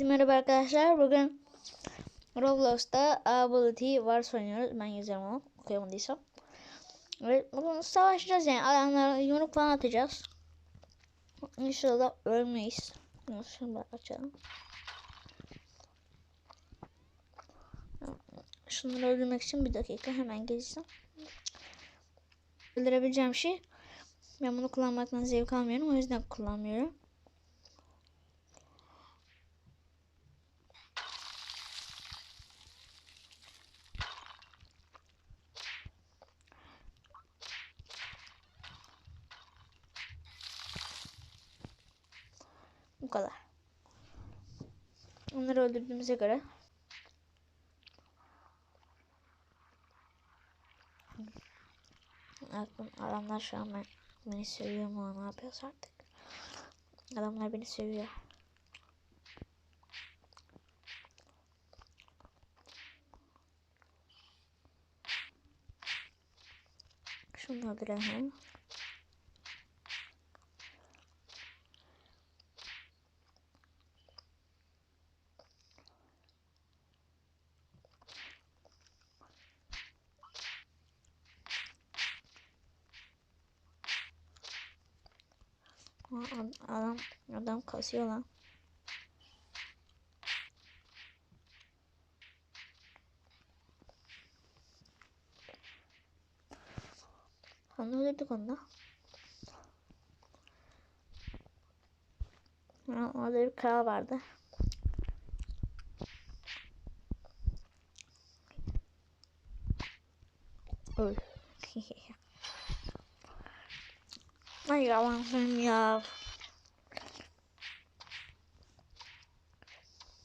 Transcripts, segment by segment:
Merhaba arkadaşlar. Bugün Roblox'ta Ability Wars oynuyoruz. Ben yazarım onu okuyamadıysam. Ve bugün savaşacağız yani. Adamlara yumruk falan atacağız. İnşallah ölmeyiz. Şimdi açalım. Şunları öldürmek için bir dakika hemen geleceğim. Öldürebileceğim şey. Ben bunu kullanmaktan zevk almıyorum. O yüzden kullanmıyorum. Bu kadar. Onları öldürdüğümüze göre Aklım, adamlar şu an ben, beni seviyor mu ne yapıyoruz artık. Adamlar beni seviyor. Şunu öldürelim. Adam adam kasıyor lan. Hani öldürdük onu da. Ha, orada bir kral vardı. Öl. Ay yalansın ya.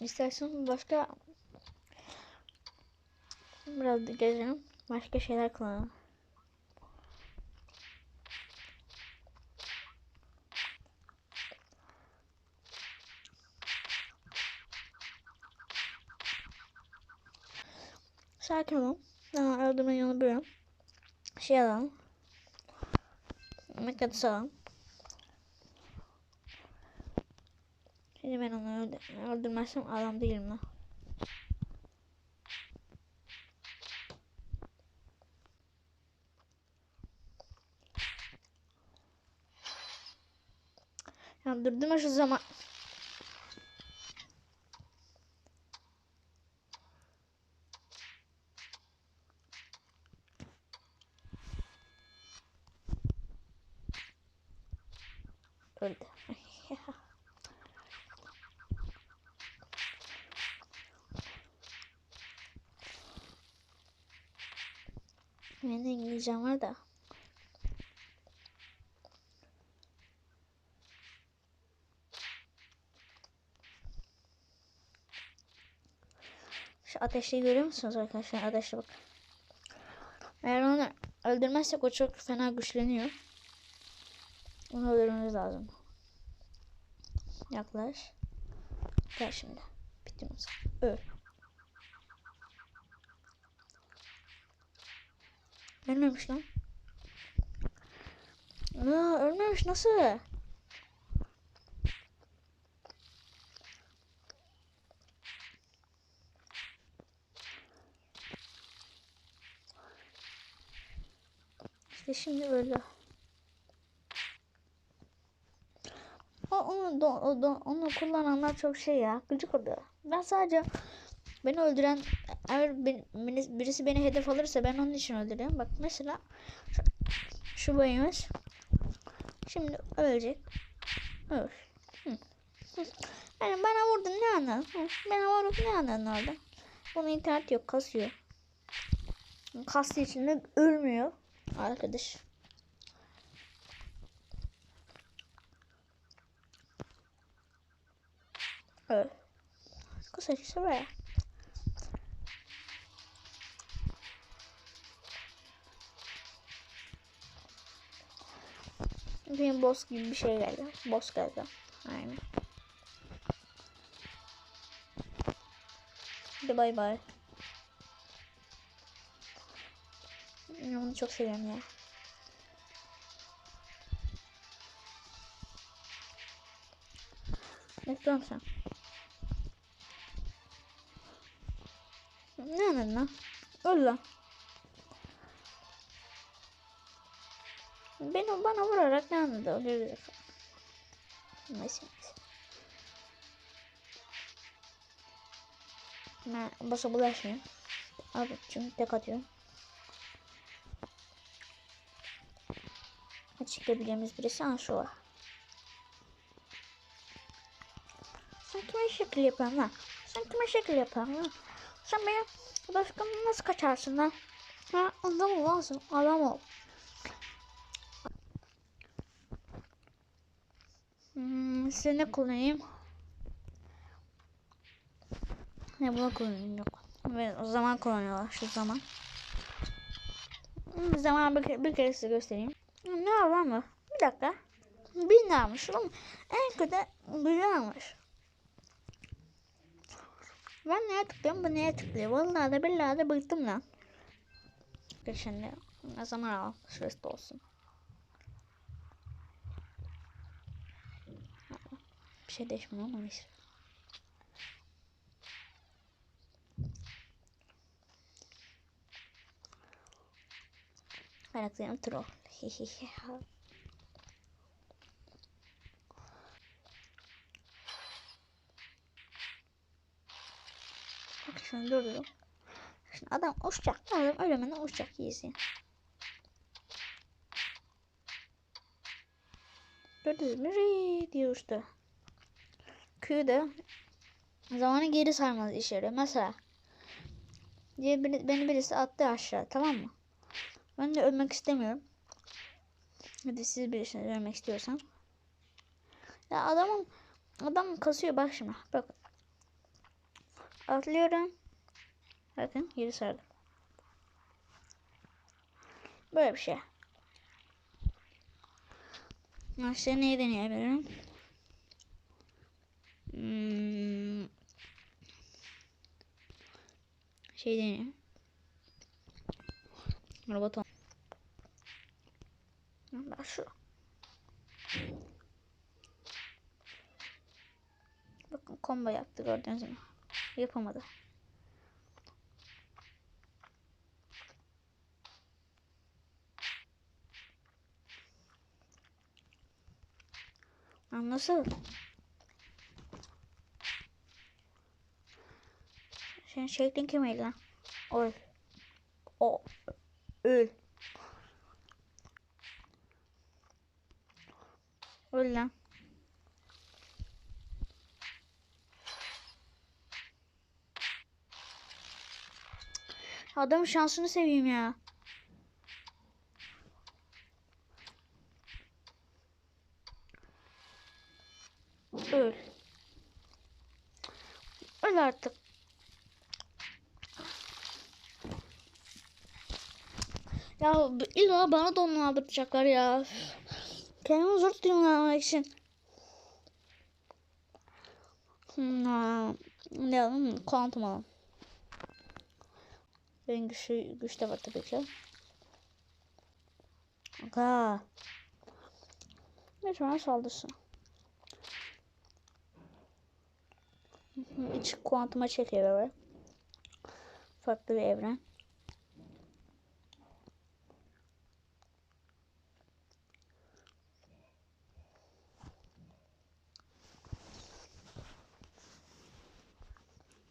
İstersen başka biraz da gezelim. Başka şeyler kullanalım. Sakin olun. Daha öldürme yolu buyurun. Şey alalım. Mekatısı alalım. Şimdi ben onu öldür öldürmezsem adam değilim lan. Ya durdurma şu zaman. Öldü. Benim de İngilizcem var da. Şu ateşliği görüyor musunuz arkadaşlar? Ateşli bak. Eğer onu öldürmezsek o çok fena güçleniyor. Onu öldürmemiz lazım. Yaklaş. Gel şimdi. Bitti mi? Öl. Ölmemiş lan. Aa, ölmemiş nasıl? İşte şimdi öldü. O, onu, do, o, do, onu kullananlar çok şey ya. Gıcık oluyor. Ben sadece beni öldüren eğer bir- birisi beni hedef alırsa ben onun için öldürüyorum. Bak mesela şu, şu boyumuz şimdi ölecek. Öl. Yani bana vurdun ne anladın? Bana vurdun ne anladın orada? Bunun internet yok kasıyor. Kastığı için de ölmüyor arkadaş. Öl. Kısacası böyle. Benim boss gibi bir şey geldi. Boss geldi. Aynen. Hadi bay bay. Onu çok seviyorum ya. Ekran sen. Ne ne ne? Öyle. Bana vurarak ne anladı? Öldürdü. Neyse. Ben başa bulaşmayayım. Abi çünkü tek atıyorum. Açıklayabileceğimiz birisi ha şu var. Sen kime şekil yapıyorsun lan? Sen kime şekil yapıyorsun lan? Sen benim başkanımı nasıl kaçarsın lan? Ha adam ol lan sen. Adam ol. Hmm, size ne kullanayım? Ne bunu kullanayım yok. Ve o zaman kullanıyorlar şu zaman. Hmm, zaman bir, bir kere size göstereyim. Hmm, Ne var mı? Bir dakika. Bin almış ama en kötü bir almış. Ben neye tıklıyorum bu neye tıklıyor. Vallahi de billahi de bıktım lan. De ne zaman al şurası da olsun. Bir şey değişmiyor ama neyse. Karakterim troll. Bak şunu durdurdum. Şimdi adam uçacak. Adam ölümüne uçacak iyisin. Gördünüz mü? Rii diye uçtu. Q'da zamanı geri sarmanız işe yarıyor. Mesela diye beni, beni birisi attı aşağı tamam mı? Ben de ölmek istemiyorum. Hadi siz birisini ölmek istiyorsan. Ya adamın adam kasıyor bak şimdi. Bak. Atlıyorum. Bakın geri sardım. Böyle bir şey. Başka neyi deneyebilirim? Hmm. Şey ol- Ben şu. Bakın combo yaptı gördüğünüz mü? Yapamadı. Lan Senin şeklin kimiydi lan? Öl. O. Öl. Öl lan. Adamın şansını seveyim ya. Öl. Öl artık. Ya illa bana da onu aldıracaklar ya. Kendimi zor tutuyorum almak için. Hmm, ne alalım? Kuantum alalım. Benim güçlü, güç de var tabii ki. Aga. Lütfen saldırsın. İç kuantuma çekiyor böyle. Farklı bir evren.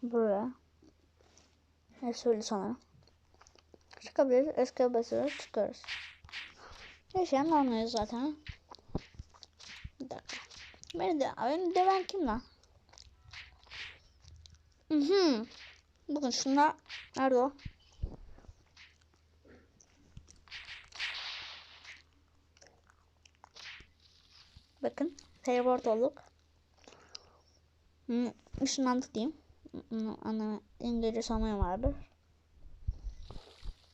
Buraya. Ne söyledi sanırım. Çıkabiliriz. Eski basıyoruz. Çıkarız. Yaşayan anlıyoruz zaten. Bir dakika. Beni de, beni deven kim lan? Mhm. Bakın şunlar. Nerede o? Bakın. Teleport olduk. Hmm, ışınlandık diyeyim. Ana İngilizce sanmaya vardır.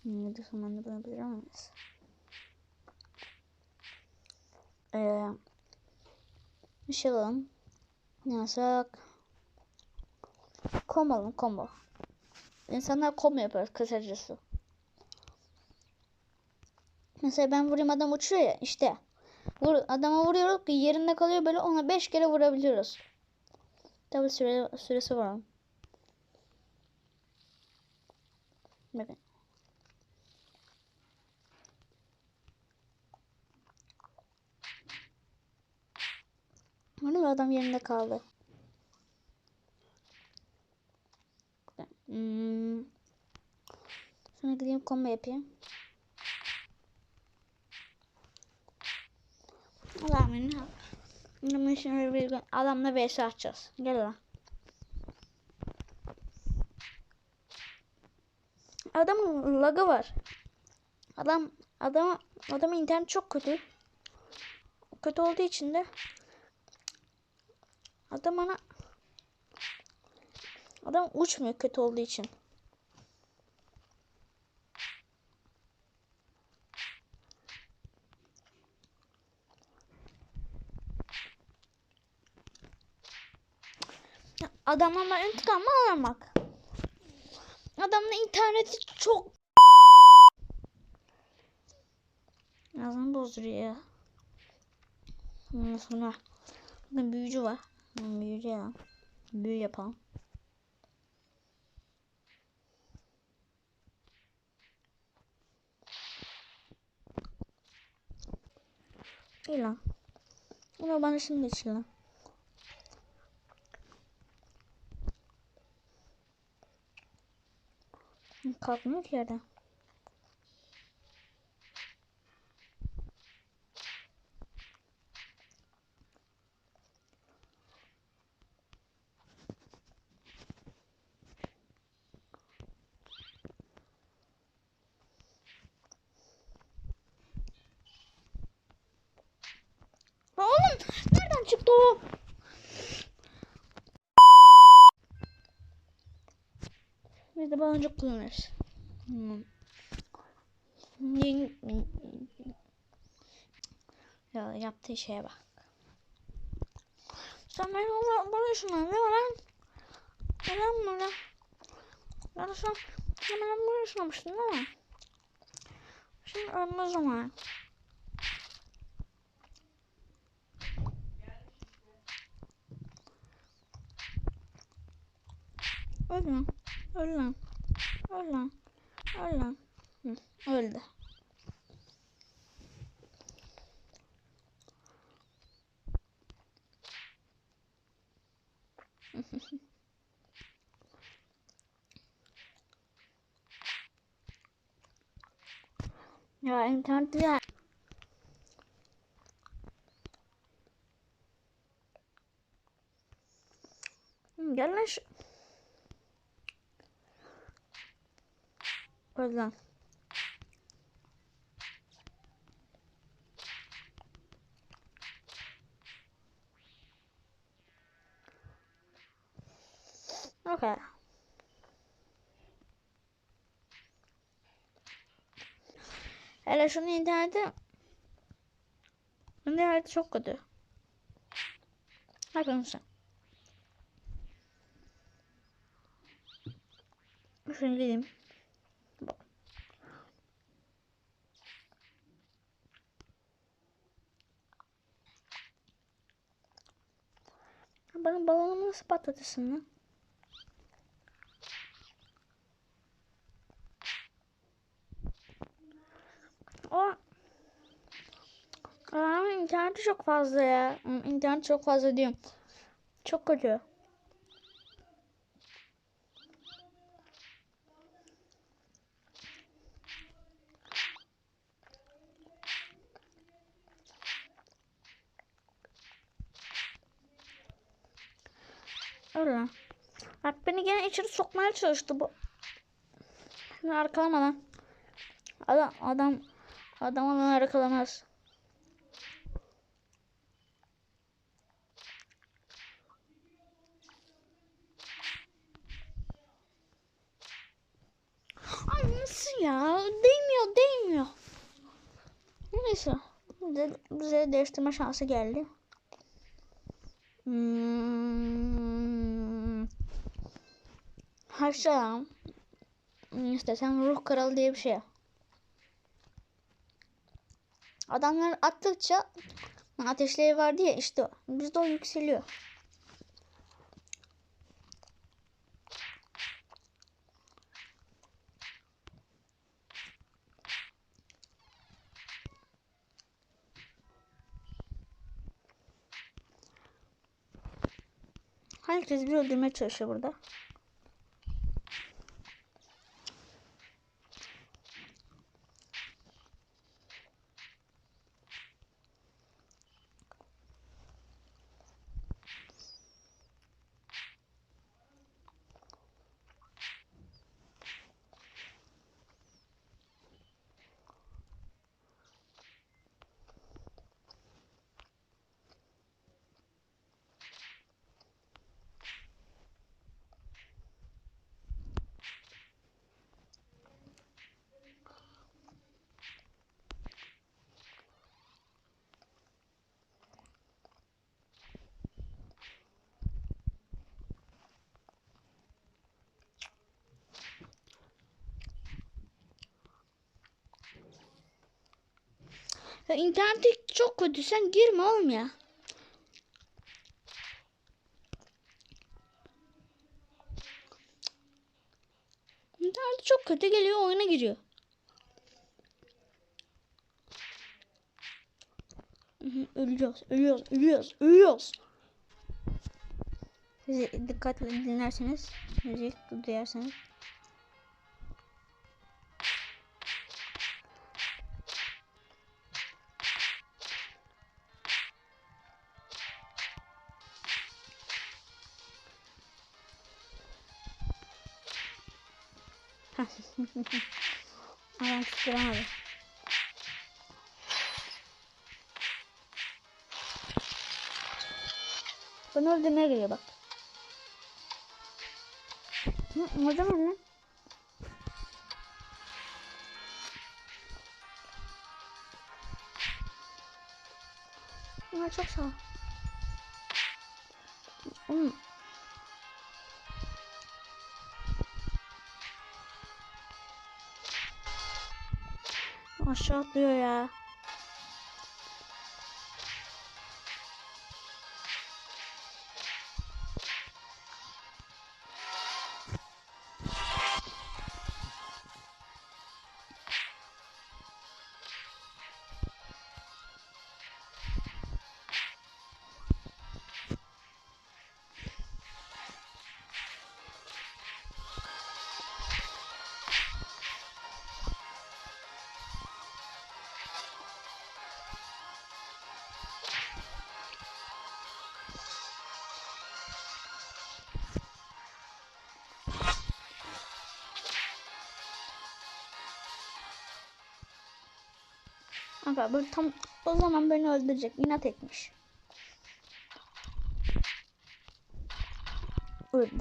İngilizce sanmaya bulabilir ama neyse. Ee, bir şey alalım. Ne yasak? Combo alalım combo. İnsanlar combo yapar kısacası. Mesela ben vurayım adam uçuyor ya işte. Vur, adama vuruyoruz ki yerinde kalıyor böyle ona 5 kere vurabiliyoruz. Tabi süre, süresi var. onun. Bakın. Hani adam yerinde kaldı. Hmm. Sonra gideyim combo yapayım. Adamın Adamın şimdi bir gün adamla vs atacağız. Gel lan. Adamın lagı var. Adam adam adamın internet çok kötü. Kötü olduğu için de adam bana adam uçmuyor kötü olduğu için. Adamla intikam almak? Adamın interneti çok Ağzını bozduruyor ya. Ondan sonra bakın büyücü var. Büyücü ya. Büyü yapalım. İyi lan. Ama bana şimdi içi Kalkmıyor ki yerden. Ya Oğlum nereden çıktı o? Biz de baloncuk kullanırız. Hmm. Ya yaptığı şeye bak. Sen beni bana şuna ne var lan? Neden mi lan? Ben sen beni bana şunamıştın değil mi? Şimdi ölme zamanı. Öl lan. Öl lan. Öl lan. Öl lan. Hı, öldü. ya internet ya. Gel lan şu. Lan. Okay. Hele şunun interneti interneti çok kötü. Arkadaşlar. Şunu gideyim. Bana balonumu nasıl patlatırsın lan? O Aa, interneti çok fazla ya. Hı, İnternet çok fazla diyorum. Çok kötü. Öyle. Bak beni gene içeri sokmaya çalıştı bu. Arkalama lan. Adam adam adam onu arkalamaz. Ay nasıl ya? Değmiyor, değmiyor. Neyse. Bize, bize değiştirme şansı geldi. Hmm. Aşağı. Hmm, işte sen ruh kralı diye bir şey. Adamlar attıkça ateşleri var diye işte bizde o yükseliyor. Herkes bir öldürmeye çalışıyor burada. Ya interneti çok kötü. Sen girme oğlum ya. İnterneti çok kötü geliyor oyuna giriyor. Ölüyoruz, ölüyoruz, ölüyoruz, ölüyoruz. Sizi dikkatli dinlerseniz, müzik duyarsanız. Bana öldürmeye geliyor bak. Hı, o zaman lan. Bunlar çok sağ ol. Aşağı atlıyor ya. Kanka bu tam o zaman beni öldürecek. inat etmiş. Öldü.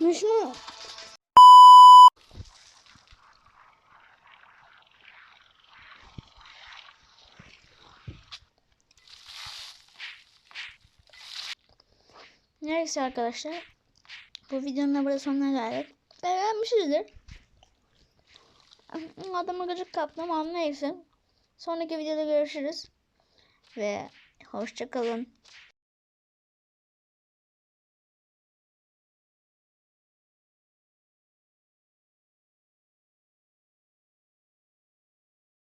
Mecnun. Neyse arkadaşlar. Bu videonun da burada sonuna geldik. Beğenmişizdir. Adama gıcık kaptım ama neyse. Sonraki videoda görüşürüz. Ve hoşçakalın.